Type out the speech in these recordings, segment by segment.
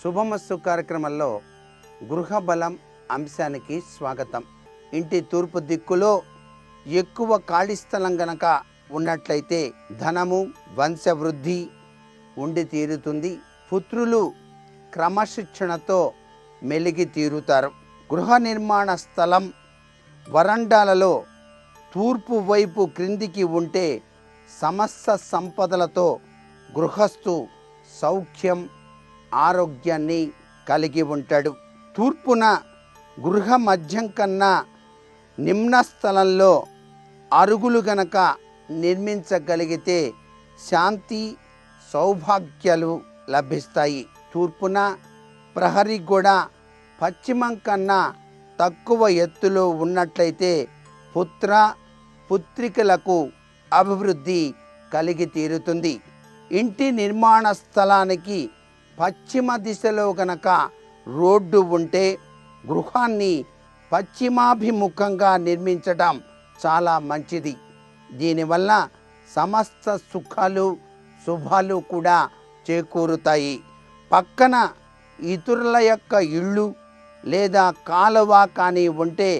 శుభమస్తు కార్యక్రమంలో గృహ బలం అంశానికి స్వాగతం. ఇంటి తూర్పు దిక్కులో ఎక్కువ ఖాళీ స్థలం గనక ఉన్నట్లయితే ధనము వంశవృద్ధి ఉండి తీరుతుంది. పుత్రులు క్రమశిక్షణతో మెలిగి తీరుతారు. గృహ నిర్మాణ స్థలం వరండాలలో తూర్పు వైపు క్రిందికి ఉంటే సమస్త సంపదలతో గృహస్థు సౌఖ్యం ఆరోగ్యాన్ని కలిగి ఉంటాడు. తూర్పున గృహ మధ్యం కన్నా నిమ్న స్థలంలో అరుగులు గనక నిర్మించగలిగితే శాంతి సౌభాగ్యాలు లభిస్తాయి. తూర్పున ప్రహరీ గోడ పశ్చిమం కన్నా తక్కువ ఎత్తులో ఉన్నట్లయితే పుత్ర పుత్రికలకు అభివృద్ధి కలిగి తీరుతుంది. ఇంటి నిర్మాణ స్థలానికి పశ్చిమ దిశలో గనక రోడ్డు ఉంటే గృహాన్ని పశ్చిమాభిముఖంగా నిర్మించడం చాలా మంచిది. దీనివల్ల సమస్త సుఖాలు శుభాలు కూడా చేకూరుతాయి. పక్కన ఇతరుల యొక్క ఇళ్ళు లేదా కాలువ కానీ ఉంటే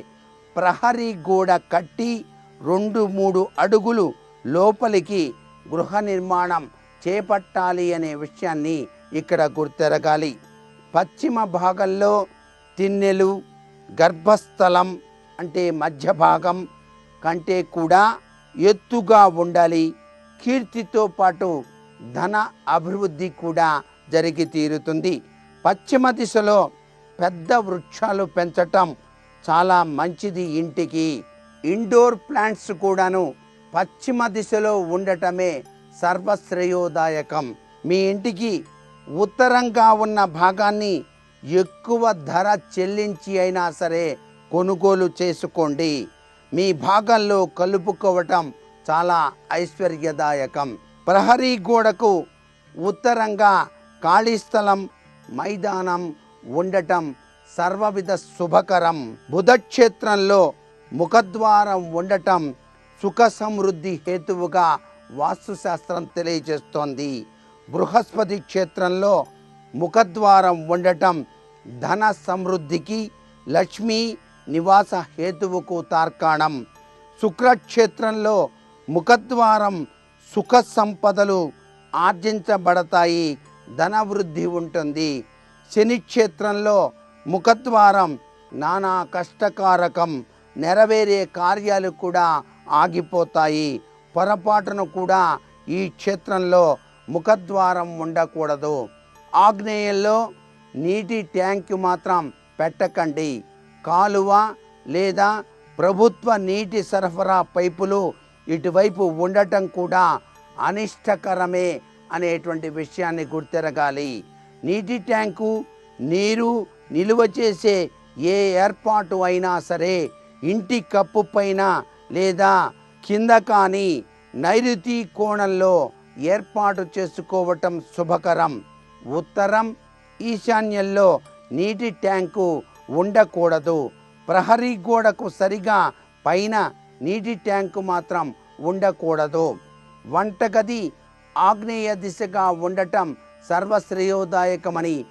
ప్రహరీ గోడ కట్టి రెండు మూడు అడుగులు లోపలికి గృహ నిర్మాణం చేపట్టాలి అనే విషయాన్ని ఇక్కడ గుర్తెరగాలి. పశ్చిమ భాగంలో తిన్నెలు గర్భస్థలం అంటే మధ్య భాగం కంటే కూడా ఎత్తుగా ఉండాలి. కీర్తితో పాటు ధన అభివృద్ధి కూడా జరిగి తీరుతుంది. పశ్చిమ దిశలో పెద్ద వృక్షాలు పెంచటం చాలా మంచిది ఇంటికి. ఇండోర్ ప్లాంట్స్ కూడాను పశ్చిమ దిశలో ఉండటమే సర్వశ్రేయోదాయకం. మీ ఇంటికి ఉత్తరంగా ఉన్న భాగాన్ని ఎక్కువ ధర చెల్లించి అయినా సరే కొనుగోలు చేసుకోండి. మీ భాగంలో కలుపుకోవటం చాలా ఐశ్వర్యదాయకం. ప్రహరీ గోడకు ఉత్తరంగా ఖాళీ స్థలం మైదానం ఉండటం సర్వవిధ శుభకరం. బుధక్షేత్రంలో ముఖద్వారం ఉండటం సుఖ సమృద్ధి హేతువుగా వాస్తుశాస్త్రం తెలియజేస్తోంది. బృహస్పతి క్షేత్రంలో ముఖద్వారం ఉండటం ధన సమృద్ధికి లక్ష్మీ నివాస హేతువుకు తార్కాణం. శుక్రక్షేత్రంలో ముఖద్వారం సుఖ సంపదలు ఆర్జించబడతాయి ధనవృద్ధి ఉంటుంది. శని క్షేత్రంలో ముఖద్వారం నానా కష్టకారకం నెరవేరే కార్యాలు కూడా ఆగిపోతాయి. పొరపాటును కూడా ఈ క్షేత్రంలో ముఖద్వారం ఉండకూడదు. ఆగ్నేయంలో నీటి ట్యాంక్ మాత్రం పెట్టకండి. కాలువ లేదా ప్రభుత్వ నీటి సరఫరా పైపులు ఇటువైపు ఉండటం కూడా అనిష్టకరమే అనేటువంటి విషయాన్ని గుర్తెరగాలి. నీటి ట్యాంకు నీరు నిలువ చేసే ఏ ఏర్పాటు అయినా సరే ఇంటి కప్పు పైన లేదా కింద కానీ నైరుతి కోణంలో ఏర్పాటు చేసుకోవటం శుభకరం. ఉత్తరం ఈశాన్యంలో నీటి ట్యాంకు ఉండకూడదు. ప్రహరీ గోడకు సరిగా పైన నీటి ట్యాంకు మాత్రం ఉండకూడదు. వంటగది ఆగ్నేయ దిశగా ఉండటం సర్వశ్రేయోదాయకమని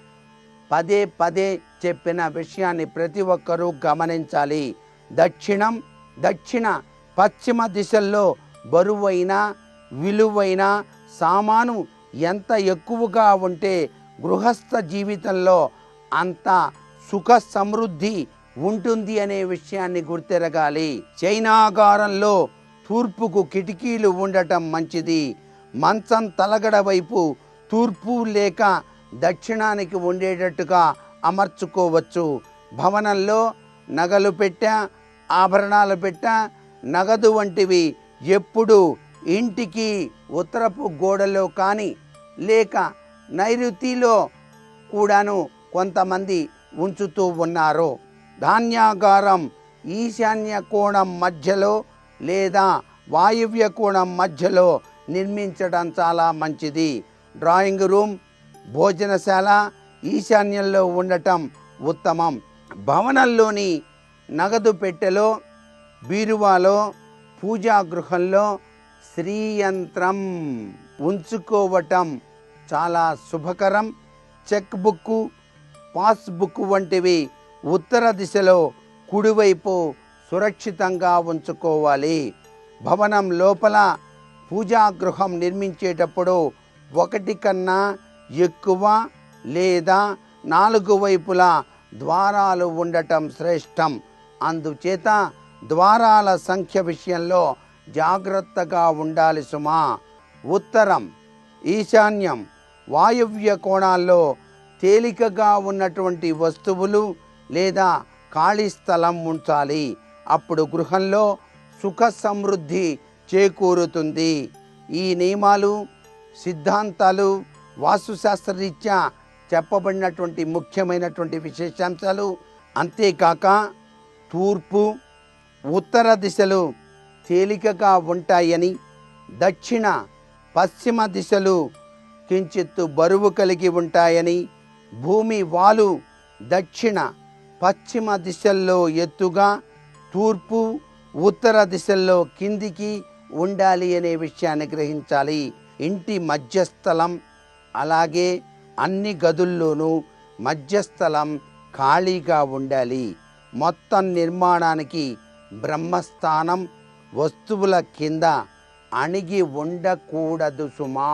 పదే పదే చెప్పిన విషయాన్ని ప్రతి ఒక్కరూ గమనించాలి. దక్షిణం దక్షిణ పశ్చిమ దిశల్లో బరువైన విలువైన సామాను ఎంత ఎక్కువగా ఉంటే గృహస్థ జీవితంలో అంత సుఖ సమృద్ధి ఉంటుంది అనే విషయాన్ని గుర్తెరగాలి. చైనాగారంలో తూర్పుకు కిటికీలు ఉండటం మంచిది. మంచం తలగడ వైపు తూర్పు లేక దక్షిణానికి ఉండేటట్టుగా అమర్చుకోవచ్చు. భవనంలో నగలు పెట్ట ఆభరణాలు పెట్ట నగదు వంటివి ఎప్పుడు ఇంటికి ఉత్తరపు గోడలో కానీ లేక నైరుతిలో కూడాను కొంతమంది ఉంచుతూ ఉన్నారు. ధాన్యాగారం ఈశాన్య కోణం మధ్యలో లేదా వాయువ్య కోణం మధ్యలో నిర్మించడం చాలా మంచిది. డ్రాయింగ్ రూమ్ భోజనశాల ఈశాన్యంలో ఉండటం ఉత్తమం. భవనంలోని నగదు పెట్టెలో బీరువాలో పూజా గృహంలో శ్రీయంత్రం ఉంచుకోవటం చాలా శుభకరం. చెక్ బుక్ పాస్బుక్ వంటివి ఉత్తర దిశలో కుడివైపు సురక్షితంగా ఉంచుకోవాలి. భవనం లోపల పూజా గృహం నిర్మించేటప్పుడు ఒకటి కన్నా ఎక్కువ లేదా నాలుగు వైపులా ద్వారాలు ఉండటం శ్రేష్టం. అందుచేత ద్వారాల సంఖ్య విషయంలో జాగ్రత్తగా ఉండాలి సుమా. ఉత్తరం ఈశాన్యం వాయువ్య కోణాల్లో తేలికగా ఉన్నటువంటి వస్తువులు లేదా ఖాళీ స్థలం ఉంచాలి. అప్పుడు గృహంలో సుఖ సమృద్ధి చేకూరుతుంది. ఈ నియమాలు సిద్ధాంతాలు వాస్తుశాస్త్రరీత్యా చెప్పబడినటువంటి ముఖ్యమైనటువంటి విశేషాంశాలు. అంతేకాక తూర్పు ఉత్తర దిశలు తేలికగా ఉంటాయని దక్షిణ పశ్చిమ దిశలు కించిత్తు బరువు కలిగి ఉంటాయని భూమి వాలు దక్షిణ పశ్చిమ దిశల్లో ఎత్తుగా తూర్పు ఉత్తర దిశల్లో కిందికి ఉండాలి అనే విషయాన్ని గ్రహించాలి. ఇంటి మధ్యస్థలం అలాగే అన్ని గదుల్లోనూ మధ్యస్థలం ఖాళీగా ఉండాలి. మొత్తం నిర్మాణానికి బ్రహ్మస్థానం వస్తువుల కింద అణిగి ఉండకూడదు సుమా.